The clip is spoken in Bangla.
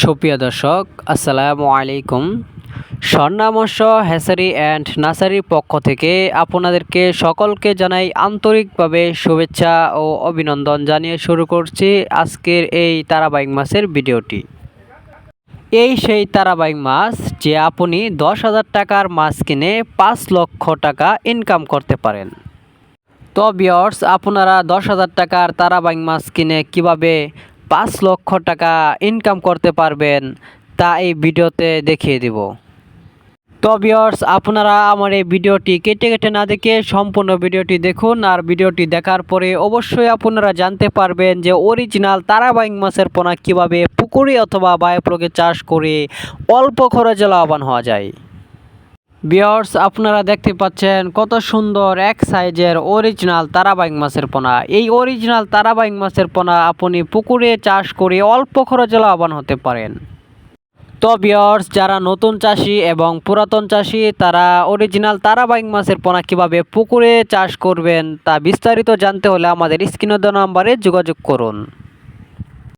সুপ্রিয় দর্শক, আসসালামু আলাইকুম। স্বর্ণামর্শ হ্যাসারি অ্যান্ড নার্সারির পক্ষ থেকে আপনাদেরকে সকলকে জানাই আন্তরিকভাবে শুভেচ্ছা ও অভিনন্দন জানিয়ে শুরু করছি আজকের এই তারাবাইক মাছের ভিডিওটি। এই সেই তারাবাইক মাছ যে আপনি দশ হাজার টাকার মাছ কিনে পাঁচ লক্ষ টাকা ইনকাম করতে পারেন। তো বিয়ার্স আপনারা দশ হাজার টাকার তারাবাইং মাছ কিনে কীভাবে পাঁচ লক্ষ টাকা ইনকাম করতে পারবেন, তা এই ভিডিওতে দেখিয়ে দিব। তো আপনারা আমার এই ভিডিওটি কেটে কেটে না দেখে সম্পূর্ণ ভিডিওটি দেখুন, আর ভিডিওটি দেখার পরে অবশ্যই আপনারা জানতে পারবেন যে অরিজিনাল তারাবাইং মাছের পোনা কীভাবে পুকুরে অথবা বায়োপ্রকে চাষ করে অল্প খরচে লাভবান হওয়া যায়। বিয়ার্স আপনারা দেখতে পাচ্ছেন কত সুন্দর এক সাইজের অরিজিনাল তারাবাইং মাছের পোনা। এই অরিজিনাল তারাবাইং মাছের পোনা আপনি পুকুরে চাষ করে অল্প খরচে লাভবান হতে পারেন। তো বিয়ার্স যারা নতুন চাষি এবং পুরাতন চাষি, তারা অরিজিনাল তারাবাইং মাছের পোনা কীভাবে পুকুরে চাষ করবেন তা বিস্তারিত জানতে হলে আমাদের স্ক্রিনে দেওয়া নাম্বারে যোগাযোগ করুন।